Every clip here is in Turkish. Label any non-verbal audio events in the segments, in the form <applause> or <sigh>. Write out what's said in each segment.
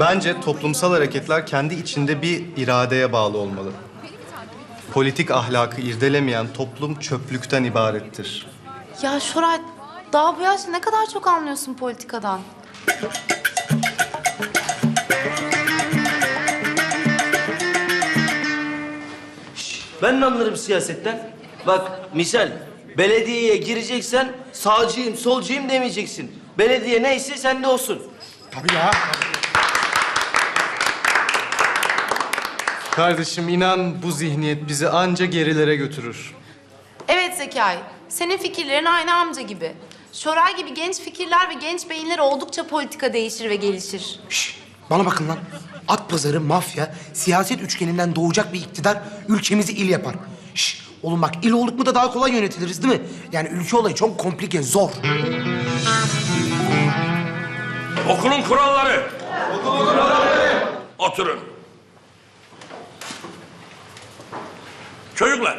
Bence toplumsal hareketler kendi içinde bir iradeye bağlı olmalı. Politik ahlakı irdelemeyen toplum çöplükten ibarettir. Ya Şoray daha bu yaşta ne kadar çok anlıyorsun politikadan. Ben de anlarım siyasetten. Bak misal belediyeye gireceksen sağcıyım, solcuyum demeyeceksin. Belediye neyse sende olsun. Tabii ya. Kardeşim inan bu zihniyet bizi anca gerilere götürür. Evet Zekai, senin fikirlerin aynı amca gibi. Şoray gibi genç fikirler ve genç beyinler oldukça politika değişir ve gelişir. Şş, bana bakın lan. At pazarı, mafya, siyaset üçgeninden doğacak bir iktidar ülkemizi il yapar. Şş, oğlum bak il olduk mu da daha kolay yönetiliriz değil mi? Yani ülke olayı çok komplike, zor. Okulun kuralları. Okulun kuralları. Oturun. Çocuklar,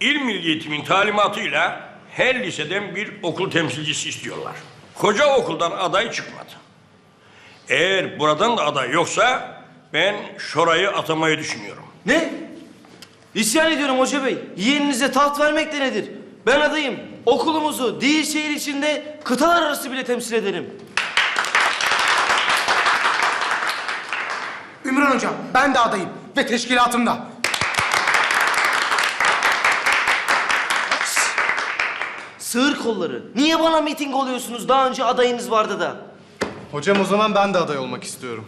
İl Milli Eğitim'in talimatıyla her liseden bir okul temsilcisi istiyorlar. Koca okuldan aday çıkmadı. Eğer buradan da aday yoksa ben Şoray'ı atamayı düşünüyorum. Ne? İsyan ediyorum hoca bey. Yeğeninize taht vermek de nedir? Ben adayım. Okulumuzu değil şehir içinde kıtalar arası bile temsil ederim. Ümran Hocam, ben de adayım ve teşkilatımda. Sığır kolları. Niye bana miting oluyorsunuz? Daha önce adayınız vardı da. Hocam o zaman ben de aday olmak istiyorum.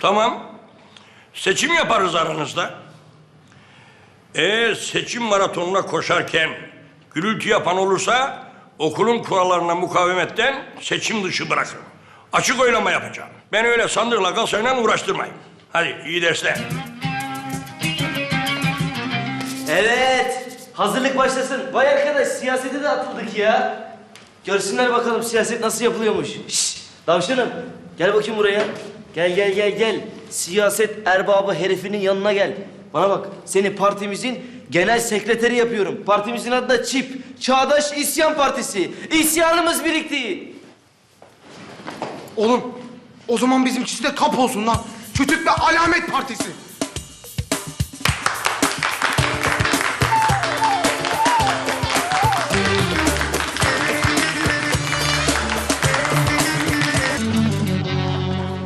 Tamam. Seçim yaparız aranızda. Eğer seçim maratonuna koşarken gürültü yapan olursa okulun kurallarına mukavemetten seçim dışı bırakın. Açık oylama yapacağım. Ben öyle sandıkla kasayla uğraştırmayın. Hadi iyi dersler. Evet. Hazırlık başlasın. Vay arkadaş siyasete de atıldık ya. Görsünler bakalım siyaset nasıl yapılıyormuş. Şşş. Davşanım gel bakayım buraya. Gel gel gel gel. Siyaset erbabı herifinin yanına gel. Bana bak seni partimizin genel sekreteri yapıyorum. Partimizin adı da ÇİP. Çağdaş İsyan Partisi. İsyanımız birikti. Oğlum, o zaman bizimkisi de tap olsun lan. Kütük ve Alamet Partisi.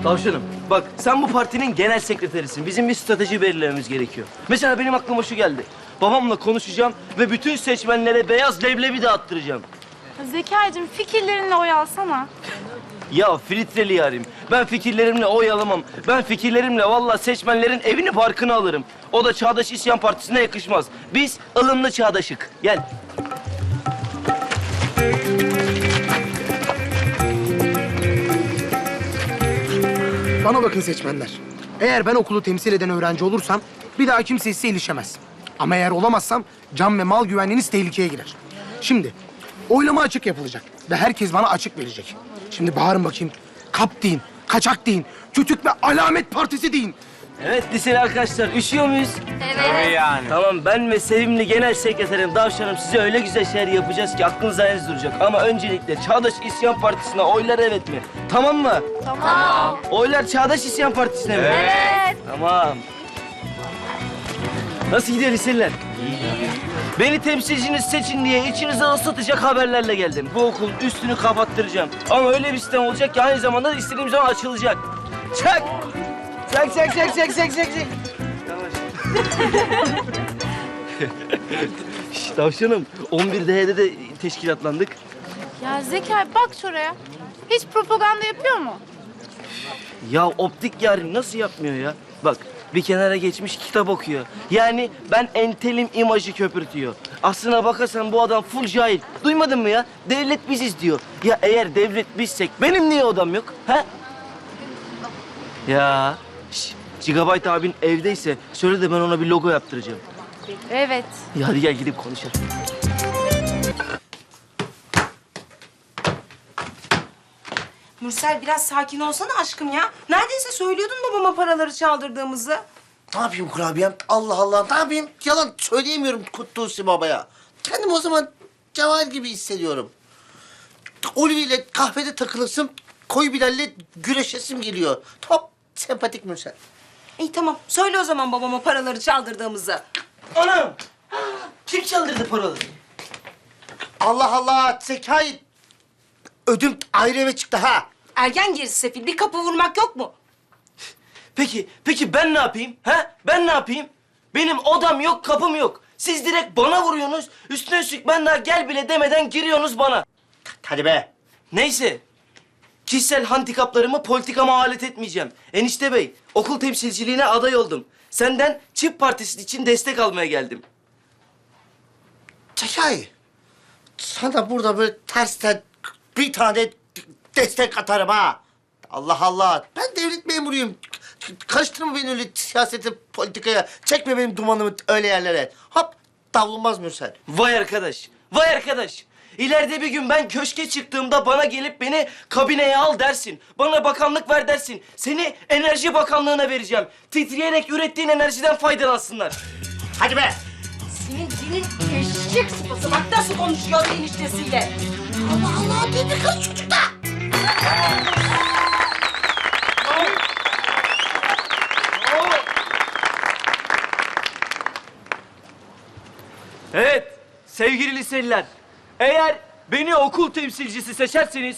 Tavşanım bak sen bu partinin genel sekreterisin. Bizim bir strateji belirlememiz gerekiyor. Mesela benim aklıma şu geldi. Babamla konuşacağım ve bütün seçmenlere beyaz leblebi dağıttıracağım. Zekai'cim fikirlerinle oy alsana. Ya filtreli yarim. Ben fikirlerimle oy alamam. Ben fikirlerimle vallahi seçmenlerin evini parkını alırım. O da Çağdaş İsyan Partisi'ne yakışmaz. Biz ılımlı çağdaşık. Gel. Bana bakın seçmenler. Eğer ben okulu temsil eden öğrenci olursam bir daha kimse size ilişemez. Ama eğer olamazsam can ve mal güvenliğiniz tehlikeye girer. Şimdi oylama açık yapılacak ve herkes bana açık verecek. Şimdi bağırın bakayım. Kap deyin, kaçak deyin, kütük ve alamet partisi deyin. Evet liseli arkadaşlar üşüyor muyuz? Evet. yani. Tamam ben ve sevimli genel sekreterim Davşanım size öyle güzel şeyler yapacağız ki aklınıza ez duracak. Ama öncelikle Çağdaş İsyan Partisi'ne oylar evet mi? Tamam mı? Tamam. Oylar Çağdaş İsyan Partisi'ne mi? Evet. Tamam. Nasıl gidiyor liseliler? Beni temsilciniz seçin diye içinize ısıtacak haberlerle geldim. Bu okul üstünü kapattıracağım. Ama öyle bir sistem olacak ki aynı zamanda da istediğim zaman açılacak. Çak! Çak çak çak çak çak çak çak. Yavaş. Şşş tavşanım 11D'de de teşkilatlandık. Ya Zekai bak şuraya. Hiç propaganda yapıyor mu? Ya optik yarim nasıl yapmıyor ya? Bak bir kenara geçmiş kitap okuyor. Yani ben entelim imajı köpürtüyor. Aslına bakarsan bu adam full cahil. Duymadın mı ya? Devlet biziz diyor. Ya eğer devlet bizsek benim niye odam yok? Ha? Ya. Şş, Gigabyte abin evdeyse söyle de ben ona bir logo yaptıracağım. Evet. Ya hadi gel gidip konuşalım. Mürsel biraz sakin olsana aşkım ya. Neredeyse söylüyordun babama paraları çaldırdığımızı. Ne yapayım kurabiyem? Allah Allah ne yapayım? Yalan söyleyemiyorum Kutlusi babaya. Kendimi o zaman Cevahir gibi hissediyorum. Olivi ile kahvede takılırsın. koyu Bilal'le güreşesim geliyor. Çok sempatik Mürsel. İyi tamam. Söyle o zaman babama paraları çaldırdığımızı. Anam! Kim çaldırdı paraları? Allah Allah Zekai. Ödüm ayrı eve çıktı ha. Ergen gerisi sefil. Bir kapı vurmak yok mu? Peki, peki ben ne yapayım? Ha? Ben ne yapayım? Benim odam yok, kapım yok. Siz direkt bana vuruyorsunuz. Üstüne üstlük ben daha gel bile demeden giriyorsunuz bana. Hadi be. Neyse. Kişisel handikaplarımı politikama alet etmeyeceğim. Enişte bey, okul temsilciliğine aday oldum. Senden çift partisi için destek almaya geldim. Zekai. Sana burada böyle tersten bir tane destek atarım ha. Allah Allah. Ben devlet memuruyum. Karıştırma beni öyle siyasete, politikaya. Çekme benim dumanımı öyle yerlere. Hop davulmaz Mürsel. Vay arkadaş, vay arkadaş. İleride bir gün ben köşke çıktığımda bana gelip beni kabineye al dersin. Bana bakanlık ver dersin. Seni Enerji Bakanlığı'na vereceğim. Titreyerek ürettiğin enerjiden faydalansınlar. Hadi be. Senin dilin eşek sıpası. Bak nasıl konuşuyor eniştesiyle. Allah Allah bir kız çocuk da. Evet, sevgili liseliler. Eğer beni okul temsilcisi seçerseniz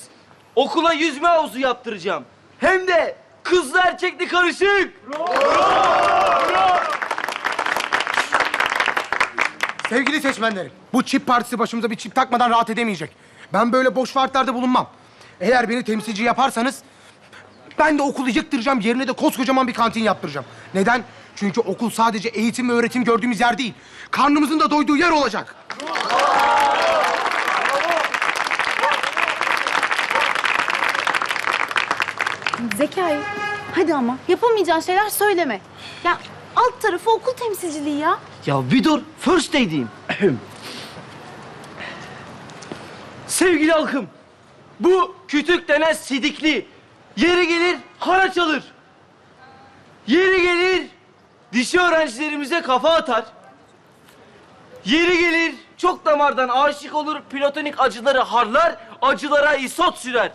okula yüzme havuzu yaptıracağım. Hem de kızlı erkekli karışık. Sevgili seçmenlerim, bu çip partisi başımıza bir çip takmadan rahat edemeyecek. Ben böyle boş vaatlerde bulunmam. Eğer beni temsilci yaparsanız ben de okulu yıktıracağım, yerine de koskocaman bir kantin yaptıracağım. Neden? Çünkü okul sadece eğitim ve öğretim gördüğümüz yer değil. Karnımızın da doyduğu yer olacak. Zekai, hadi ama yapamayacağın şeyler söyleme. Ya alt tarafı okul temsilciliği ya. Ya bir dur, first day diyeyim. <clears throat> Sevgili halkım, bu kütük denen sidikli yeri gelir haraç alır. Yeri gelir dişi öğrencilerimize kafa atar. Yeri gelir çok damardan aşık olur, platonik acıları harlar, acılara isot sürer.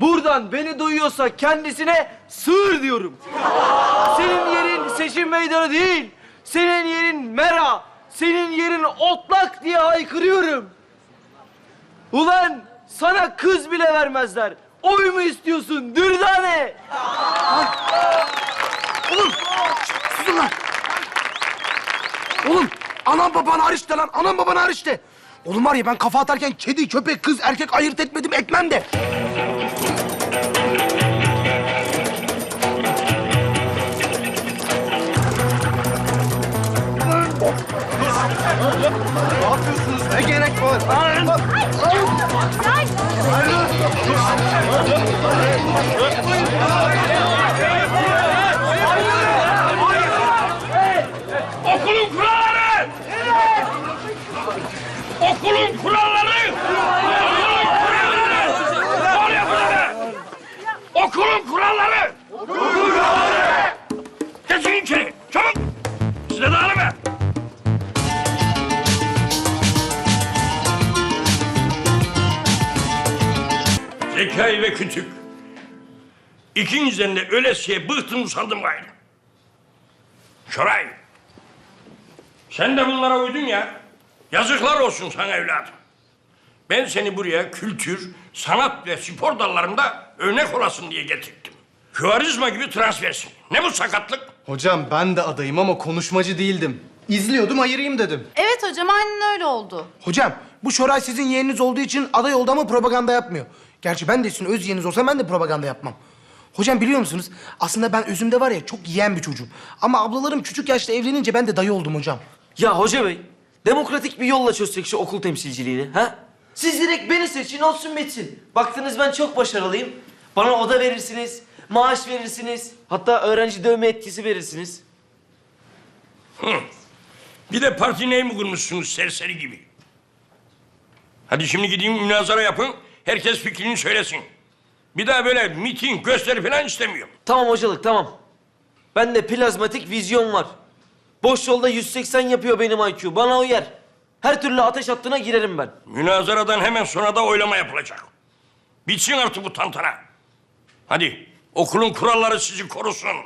Buradan beni duyuyorsa kendisine sığır diyorum. Senin yerin seçim meydanı değil. Senin yerin mera. Senin yerin otlak diye haykırıyorum. Ulan sana kız bile vermezler. Oy mu istiyorsun dürdane? Susun lan! Oğlum, anam baban hariç lan, anam baban hariç. Oğlum var ya ben kafa atarken kedi, köpek, kız, erkek ayırt etmedim, etmem de. Ne yapıyorsunuz? Ne gerek var? Okulun kuralları! Zekai ve Kütük. İkinizden de ölesiye bıktım usandım gayrı. Şoray. Sen de bunlara uydun ya. Yazıklar olsun sana evladım. Ben seni buraya kültür, sanat ve spor dallarında örnek olasın diye getirdim. Küvarizma gibi transfersin. Ne bu sakatlık? Hocam ben de adayım ama konuşmacı değildim. İzliyordum ayırayım dedim. Evet hocam aynen öyle oldu. Hocam, bu Şoray sizin yeğeniniz olduğu için aday oldu ama propaganda yapmıyor. Gerçi ben de sizin öz yeğeniniz olsam ben de propaganda yapmam. Hocam biliyor musunuz? Aslında ben özümde var ya çok yiyen bir çocuğum. Ama ablalarım küçük yaşta evlenince ben de dayı oldum hocam. Ya hoca bey, demokratik bir yolla çözsek şu okul temsilciliğini, ha? Siz direkt beni seçin, olsun bitsin. Baktınız ben çok başarılıyım. Bana oda verirsiniz, maaş verirsiniz. Hatta öğrenci dövme etkisi verirsiniz. Bir de parti mi kurmuşsunuz serseri gibi? Hadi şimdi gideyim münazara yapın. Herkes fikrini söylesin. Bir daha böyle miting, gösteri falan istemiyorum. Tamam hocalık, tamam. Bende plazmatik vizyon var. Boş yolda 180 yapıyor benim IQ, bana uyar. Her türlü ateş hattına girerim ben. Münazaradan hemen sonra da oylama yapılacak. Bitsin artık bu tantana. Hadi okulun kuralları sizi korusun.